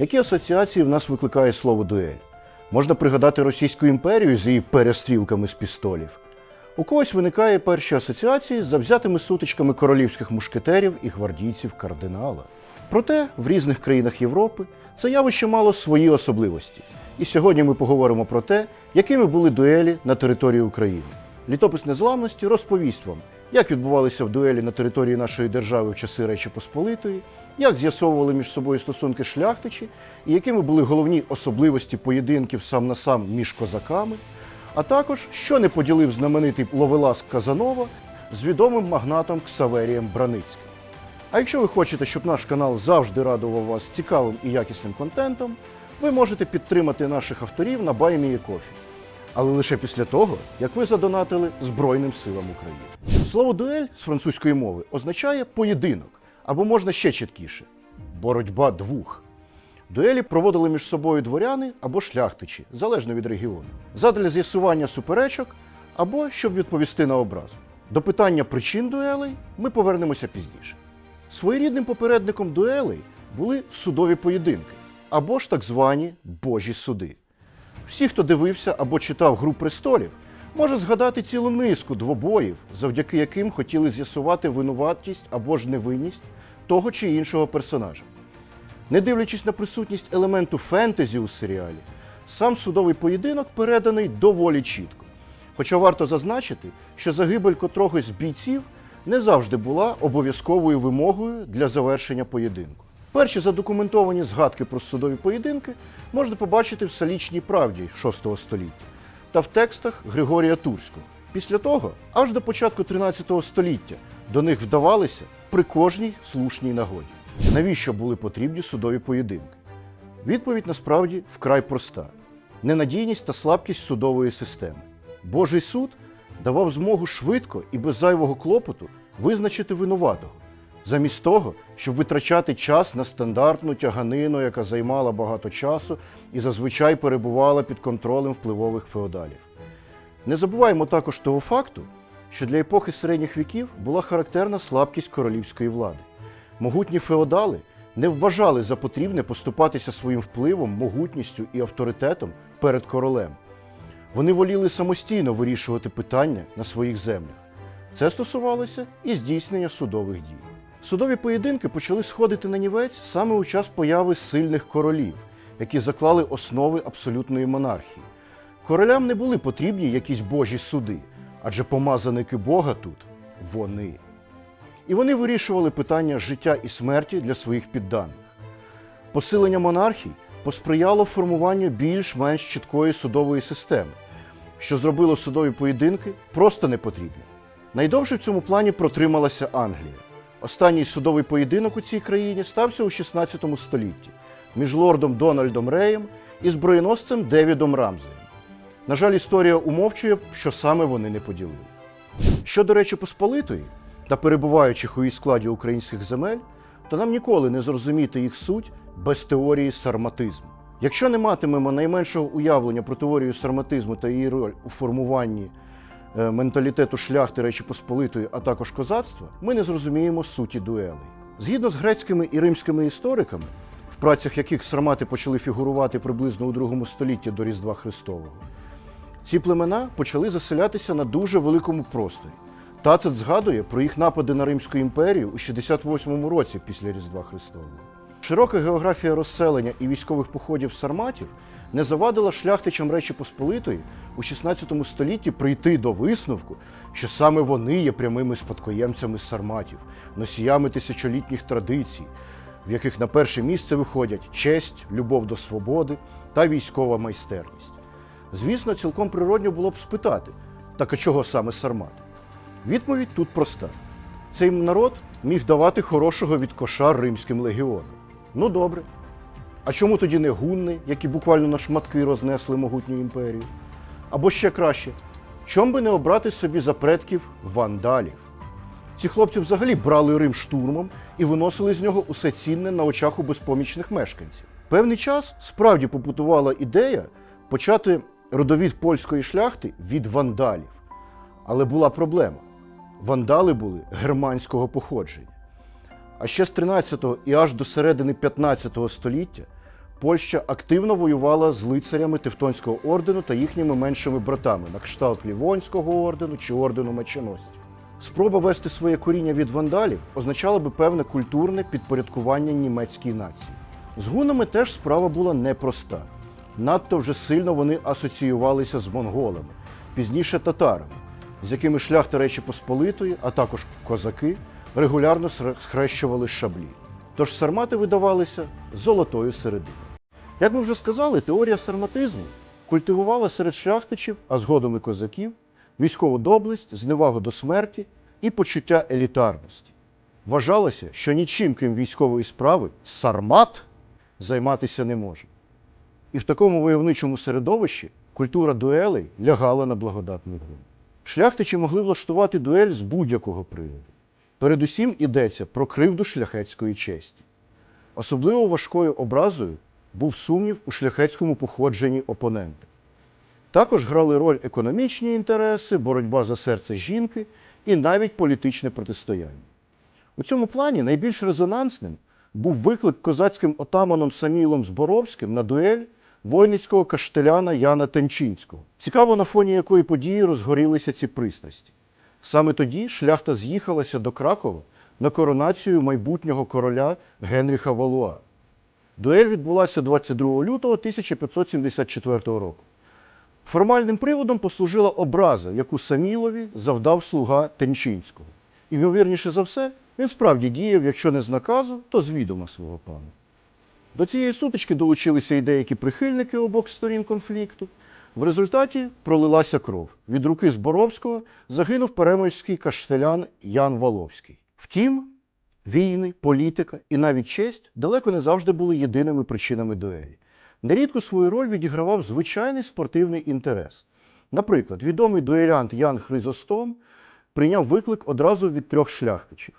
Які асоціації в нас викликає слово дуель? Можна пригадати Російську імперію з її перестрілками з пістолів. У когось виникає перші асоціації з завзятими сутичками королівських мушкетерів і гвардійців кардинала. Проте в різних країнах Європи це явище мало свої особливості. І сьогодні ми поговоримо про те, якими були дуелі на території України. Літопис незламності розповість вам, як відбувалися в дуелі на території нашої держави в часи Речі Посполитої, як з'ясовували між собою стосунки шляхтичі, і якими були головні особливості поєдинків сам на сам між козаками, а також що не поділив знаменитий Ловелас Казанова з відомим магнатом Ксаверієм Браницьким. А якщо ви хочете, щоб наш канал завжди радував вас цікавим і якісним контентом, ви можете підтримати наших авторів на BuyMeACoffee. Але лише після того, як ви задонатили Збройним силам України. Слово дуель з французької мови означає поєдинок, або можна ще чіткіше боротьба двох. Дуелі проводили між собою дворяни або шляхтичі, залежно від регіону, задля з'ясування суперечок або щоб відповісти на образу. До питання причин дуелей ми повернемося пізніше. Своєрідним попередником дуелей були судові поєдинки або ж так звані Божі суди. Всі, хто дивився або читав Гру престолів, може згадати цілу низку двобоїв, завдяки яким хотіли з'ясувати винуватість або ж невинність того чи іншого персонажа. Не дивлячись на присутність елементу фентезі у серіалі, сам судовий поєдинок переданий доволі чітко. Хоча варто зазначити, що загибель котрогось з бійців не завжди була обов'язковою вимогою для завершення поєдинку. Перші задокументовані згадки про судові поєдинки можна побачити в Салічній правді VI століття та в текстах Григорія Турського. Після того, аж до початку 13 століття, до них вдавалися при кожній слушній нагоді. Навіщо були потрібні судові поєдинки? Відповідь насправді вкрай проста: ненадійність та слабкість судової системи. Божий суд давав змогу швидко і без зайвого клопоту визначити винуватого, замість того, щоб витрачати час на стандартну тяганину, яка займала багато часу і зазвичай перебувала під контролем впливових феодалів. Не забуваємо також того факту, що для епохи середніх віків була характерна слабкість королівської влади. Могутні феодали не вважали за потрібне поступатися своїм впливом, могутністю і авторитетом перед королем. Вони воліли самостійно вирішувати питання на своїх землях. Це стосувалося і здійснення судових дій. Судові поєдинки почали сходити на нівець саме у час появи сильних королів, які заклали основи абсолютної монархії. Королям не були потрібні якісь божі суди, адже помазаники Бога тут вони. І вони вирішували питання життя і смерті для своїх підданих. Посилення монархій посприяло формуванню більш-менш чіткої судової системи, що зробило судові поєдинки просто непотрібними. Найдовше в цьому плані протрималася Англія. Останній судовий поєдинок у цій країні стався у 16 столітті між лордом Дональдом Реєм і зброєносцем Девідом Рамзеєм. На жаль, історія умовчує, що саме вони не поділили. Щодо Речі Посполитої та перебуваючих у її складі українських земель, то нам ніколи не зрозуміти їх суть без теорії сарматизму. Якщо не матимемо найменшого уявлення про теорію сарматизму та її роль у формуванні менталітету шляхти Речі Посполитої, а також козацтва, ми не зрозуміємо суті дуелей. Згідно з грецькими і римськими істориками, в працях яких сармати почали фігурувати приблизно у другому столітті до Різдва Христового, ці племена почали заселятися на дуже великому просторі. Тацит згадує про їх напади на Римську імперію у 68-му році після Різдва Христового. Широка географія розселення і військових походів сарматів не завадила шляхтичам Речі Посполитої у 16 столітті прийти до висновку, що саме вони є прямими спадкоємцями сарматів, носіями тисячолітніх традицій, в яких на перше місце виходять честь, любов до свободи та військова майстерність. Звісно, цілком природньо було б спитати, так а чого саме сармати? Відповідь тут проста: цей народ міг давати хорошого від коша римським легіонам. Ну добре. А чому тоді не гунни, які буквально на шматки рознесли могутню імперію? Або ще краще, чом би не обрати собі за предків вандалів? Ці хлопці взагалі брали Рим штурмом і виносили з нього усе цінне на очах у безпомічних мешканців. Певний час справді побутувала ідея почати родовід польської шляхти від вандалів. Але була проблема. Вандали були германського походження. А ще з 13 і аж до середини 15 століття Польща активно воювала з лицарями Тевтонського ордену та їхніми меншими братами на кшталт Лівонського ордену чи ордену меченосців. Спроба вести своє коріння від вандалів означала би певне культурне підпорядкування німецькій нації. З гунами теж справа була непроста. Надто вже сильно вони асоціювалися з монголами, пізніше татарами, з якими шляхта Речі Посполитої, а також козаки, регулярно схрещували шаблі. Тож сармати видавалися золотою серединою. Як ми вже сказали, теорія сарматизму культивувала серед шляхтичів, а згодом і козаків, військову доблесть, зневагу до смерті і почуття елітарності. Вважалося, що нічим, крім військової справи, сармат займатися не може. І в такому войовничому середовищі культура дуелей лягала на благодатний ґрунт. Шляхтичі могли влаштувати дуель з будь-якого приводу. Передусім йдеться про кривду шляхетської честі. Особливо важкою образою був сумнів у шляхетському походженні опонента. Також грали роль економічні інтереси, боротьба за серце жінки і навіть політичне протистояння. У цьому плані найбільш резонансним був виклик козацьким отаманом Самілом Зборовським на дуель войницького каштеляна Яна Тенчинського. Цікаво, на фоні якої події розгорілися ці пристрасті. Саме тоді шляхта з'їхалася до Кракова на коронацію майбутнього короля Генріха Валуа. Дуель відбулася 22 лютого 1574 року. Формальним приводом послужила образа, яку Самілові завдав слуга Тенчинського. Ймовірніше за все, він справді діяв, якщо не з наказу, то з відома свого пана. До цієї сутички долучилися і деякі прихильники обох сторін конфлікту. В результаті пролилася кров. Від руки Зборовського загинув переморський каштелян Ян Воловський. Втім, війни, політика і навіть честь далеко не завжди були єдиними причинами дуелі. Нерідко свою роль відігравав звичайний спортивний інтерес. Наприклад, відомий дуелянт Ян Хризостом прийняв виклик одразу від трьох шляхтичів.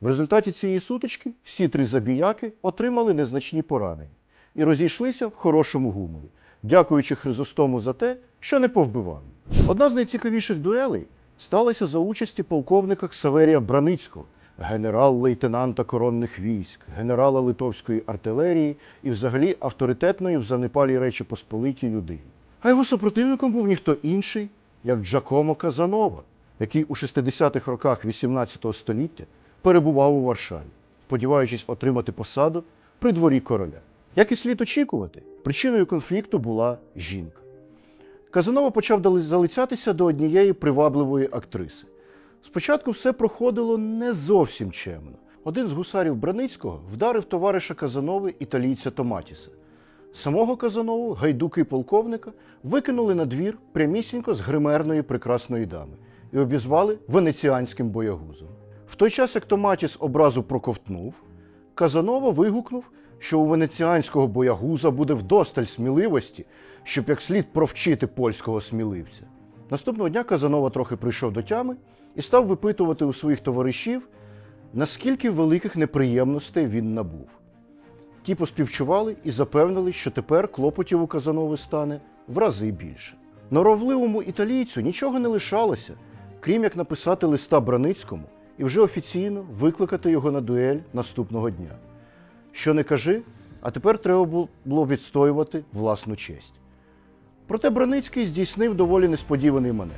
В результаті цієї сутички всі три забіяки отримали незначні поранення і розійшлися в хорошому гуморі, дякуючи Хризостому за те, що не повбивав. Одна з найцікавіших дуелей сталася за участі полковника Ксаверія Браницького, генерал-лейтенанта коронних військ, генерала литовської артилерії і взагалі авторитетної в занепалій Речі Посполитій людині. А його супротивником був ніхто інший, як Джакомо Казанова, який у 60-х роках XVIII століття перебував у Варшаві, сподіваючись отримати посаду при дворі короля. Як і слід очікувати, причиною конфлікту була жінка. Казанова почав залицятися до однієї привабливої актриси. Спочатку все проходило не зовсім чемно. Один з гусарів Браницького вдарив товариша Казанови італійця Томатіса. Самого Казанову гайдуки полковника викинули на двір прямісінько з гримерної прекрасної дами і обізвали венеціанським боягузом. В той час, як Томатіс образу проковтнув, Казанова вигукнув, що у венеціанського боягуза буде вдосталь сміливості, щоб як слід провчити польського сміливця. Наступного дня Казанова трохи прийшов до тями і став випитувати у своїх товаришів, наскільки великих неприємностей він набув. Ті поспівчували і запевнили, що тепер клопотів у Казанови стане в рази більше. Норовливому італійцю нічого не лишалося, крім як написати листа Браницькому і вже офіційно викликати його на дуель наступного дня. Що не кажи, а тепер треба було відстоювати власну честь. Проте Браницький здійснив доволі несподіваний маневр.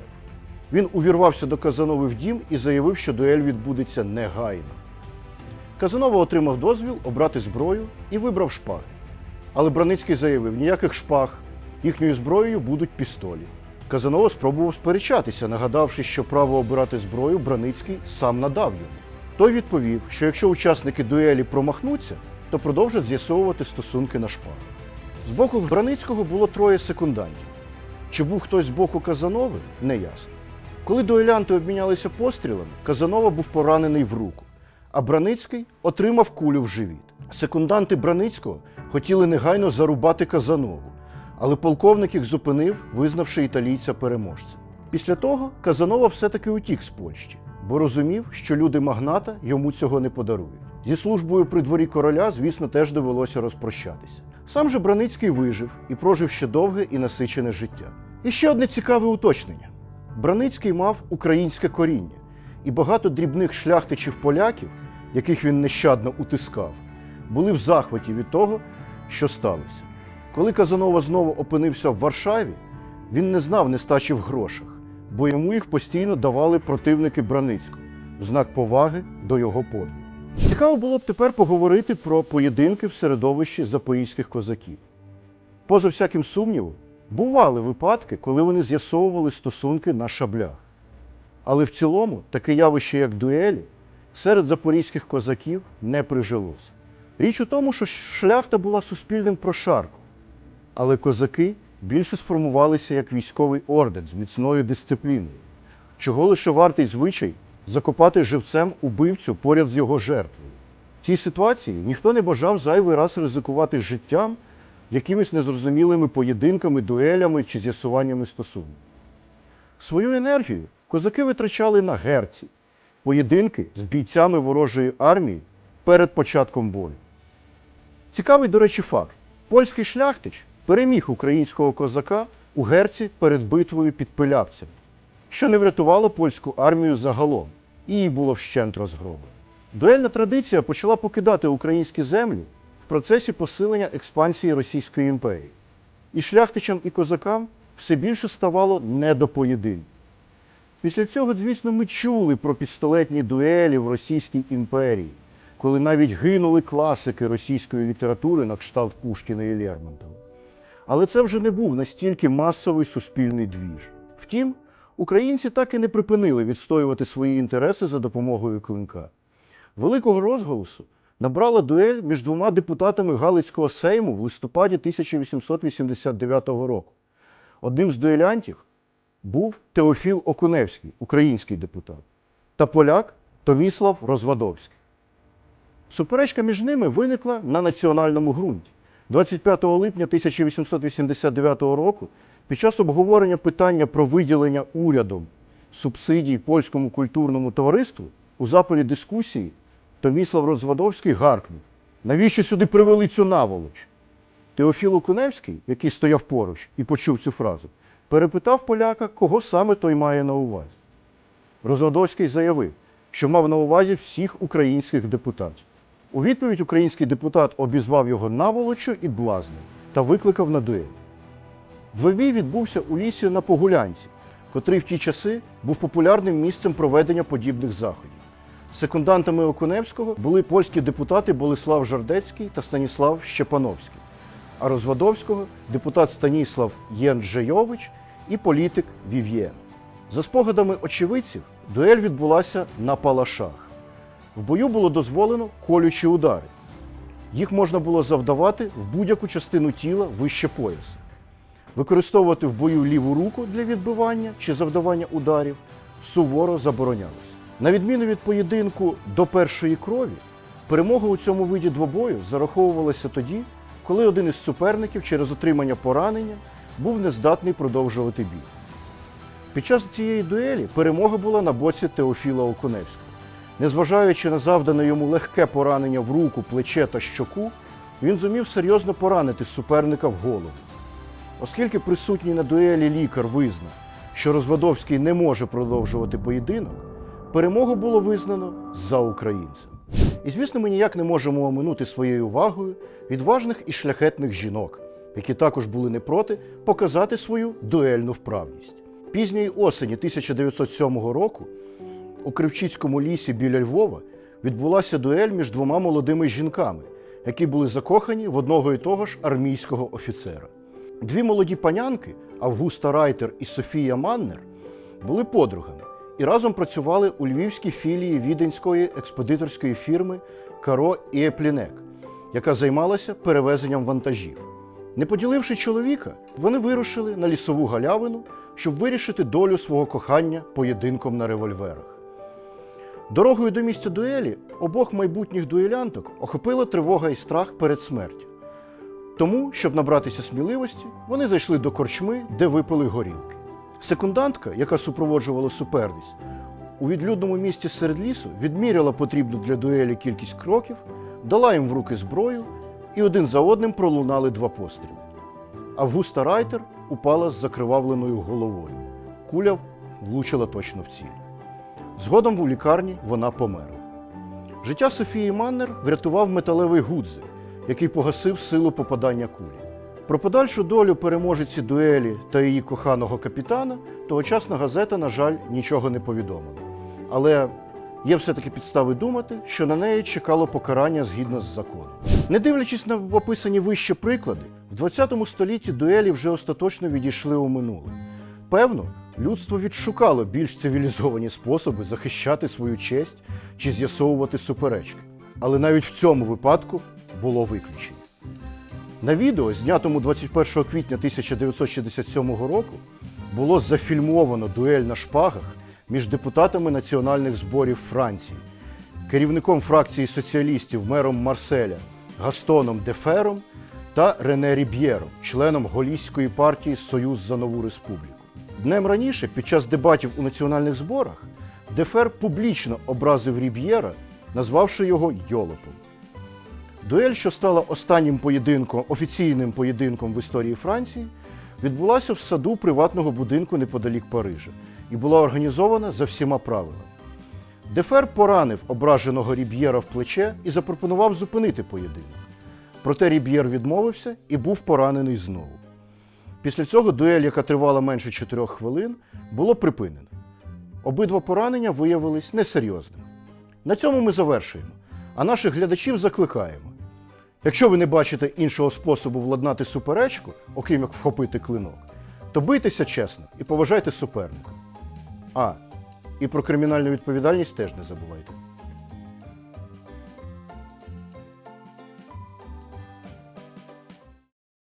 Він увірвався до Казанови в дім і заявив, що дуель відбудеться негайно. Казанова отримав дозвіл обрати зброю і вибрав шпаги. Але Браницький заявив, ніяких шпаг, їхньою зброєю будуть пістолі. Казанова спробував сперечатися, нагадавши, що право обирати зброю Браницький сам надав йому. Той відповів, що якщо учасники дуелі промахнуться, то продовжать з'ясовувати стосунки на шпагах. З боку Браницького було троє секундантів. Чи був хтось з боку Казанови, не ясно. Коли дуелянти обмінялися пострілами, Казанова був поранений в руку, а Браницький отримав кулю в живіт. Секунданти Браницького хотіли негайно зарубати Казанову, але полковник їх зупинив, визнавши італійця переможцем. Після того Казанова все-таки утік з Польщі, бо розумів, що люди магната йому цього не подарують. Зі службою при дворі короля, звісно, теж довелося розпрощатися. Сам же Браницький вижив і прожив ще довге і насичене життя. І ще одне цікаве уточнення: Браницький мав українське коріння, і багато дрібних шляхтичів поляків, яких він нещадно утискав, були в захваті від того, що сталося. Коли Казанова знову опинився в Варшаві, він не знав нестачі в грошах, бо йому їх постійно давали противники Браницького в знак поваги до його подвигу. Цікаво було б тепер поговорити про поєдинки в середовищі запорізьких козаків. Поза всяким сумнівом, бували випадки, коли вони з'ясовували стосунки на шаблях. Але в цілому таке явище, як дуелі, серед запорізьких козаків не прижилося. Річ у тому, що шляхта була суспільним прошарком, але козаки більше сформувалися як військовий орден з міцною дисципліною, чого лише вартий звичай закопати живцем убивцю поряд з його жертвою. В цій ситуації ніхто не бажав зайвий раз ризикувати життям якимись незрозумілими поєдинками, дуелями чи з'ясуваннями стосунків. Свою енергію козаки витрачали на герці, поєдинки з бійцями ворожої армії перед початком бою. Цікавий, до речі, факт: польський шляхтич переміг українського козака у герці перед битвою під Пилявцем, що не врятувало польську армію загалом, і її було вщент розгроблено. Дуельна традиція почала покидати українські землі в процесі посилення експансії Російської імперії. І шляхтичам і козакам все більше ставало не до поєдинків. Після цього, звісно, ми чули про пістолетні дуелі в Російській імперії, коли навіть гинули класики російської літератури на кшталт Пушкіна і Лермонтова. Але це вже не був настільки масовий суспільний двіж. Втім, українці так і не припинили відстоювати свої інтереси за допомогою клинка. Великого розголосу набрала дуель між двома депутатами Галицького сейму в листопаді 1889 року. Одним з дуелянтів був Теофіл Окуневський, український депутат, та поляк Томіслав Розвадовський. Суперечка між ними виникла на національному ґрунті. 25 липня 1889 року під час обговорення питання про виділення урядом субсидій польському культурному товариству у запалі дискусії Томіслав Розвадовський гаркнув: навіщо сюди привели цю наволоч? Теофіл Окуневський, який стояв поруч і почув цю фразу, перепитав поляка, кого саме той має на увазі. Розвадовський заявив, що мав на увазі всіх українських депутатів. У відповідь український депутат обізвав його наволочу і блазнем та викликав на дуель. Двобій відбувся у лісі на Погулянці, котрий в ті часи був популярним місцем проведення подібних заходів. Секундантами Окуневського були польські депутати Болеслав Жардецький та Станіслав Щепановський, а Розвадовського депутат Станіслав Єнджейович і політик Вів'єн. За спогадами очевидців, дуель відбулася на палашах. В бою було дозволено колючі удари. Їх можна було завдавати в будь-яку частину тіла вище пояса. Використовувати в бою ліву руку для відбивання чи завдавання ударів суворо заборонялось. На відміну від поєдинку до першої крові, перемога у цьому виді двобою зараховувалася тоді, коли один із суперників через отримання поранення був нездатний продовжувати бій. Під час цієї дуелі перемога була на боці Теофіла Окуневського. Незважаючи на завдане йому легке поранення в руку, плече та щоку, він зумів серйозно поранити суперника в голову. Оскільки присутній на дуелі лікар визнав, що Розвадовський не може продовжувати поєдинок, перемогу було визнано за українцем. І звісно, ми ніяк не можемо оминути своєю увагою відважних і шляхетних жінок, які також були не проти показати свою дуельну вправність. Пізньої осені 1907 року у Кривчицькому лісі біля Львова відбулася дуель між двома молодими жінками, які були закохані в одного і того ж армійського офіцера. Дві молоді панянки Августа Райтер і Софія Маннер були подругами і разом працювали у львівській філії віденської експедиторської фірми Каро і Еплінек, яка займалася перевезенням вантажів. Не поділивши чоловіка, вони вирушили на лісову галявину, щоб вирішити долю свого кохання поєдинком на револьверах. Дорогою до місця дуелі обох майбутніх дуелянток охопила тривога і страх перед смертю. Тому, щоб набратися сміливості, вони зайшли до корчми, де випили горілки. Секундантка, яка супроводжувала суперниць, у відлюдному місті серед лісу відміряла потрібну для дуелі кількість кроків, дала їм в руки зброю, і один за одним пролунали два постріли. Августа Райтер упала з закривавленою головою. Куля влучила точно в ціль. Згодом у лікарні вона померла. Життя Софії Маннер врятував металевий гудзик, який погасив силу попадання кулі. Про подальшу долю переможеці дуелі та її коханого капітана тогочасна газета, на жаль, нічого не повідомила. Але є все-таки підстави думати, що на неї чекало покарання згідно з законом. Не дивлячись на описані вище приклади, в 20 столітті дуелі вже остаточно відійшли у минуле. Певно, людство відшукало більш цивілізовані способи захищати свою честь чи з'ясовувати суперечки. Але навіть в цьому випадку було виключення. На відео, знятому 21 квітня 1967 року, було зафільмовано дуель на шпагах між депутатами національних зборів Франції, керівником фракції соціалістів мером Марселя Гастоном Дефером та Рене Ріб'єром, членом голійської партії Союз за нову республіку. Днем раніше, під час дебатів у національних зборах, Дефер публічно образив Ріб'єра, назвавши його йолопом. Дуель, що стала останнім поєдинком, офіційним поєдинком в історії Франції, відбулася в саду приватного будинку неподалік Парижа і була організована за всіма правилами. Дефер поранив ображеного Ріб'єра в плече і запропонував зупинити поєдинок. Проте Ріб'єр відмовився і був поранений знову. Після цього дуель, яка тривала менше 4 хвилин, було припинено. Обидва поранення виявились несерйозними. На цьому ми завершуємо. А наших глядачів закликаємо. Якщо ви не бачите іншого способу владнати суперечку, окрім як вхопити клинок, то бийтеся чесно і поважайте суперника. А, і про кримінальну відповідальність теж не забувайте.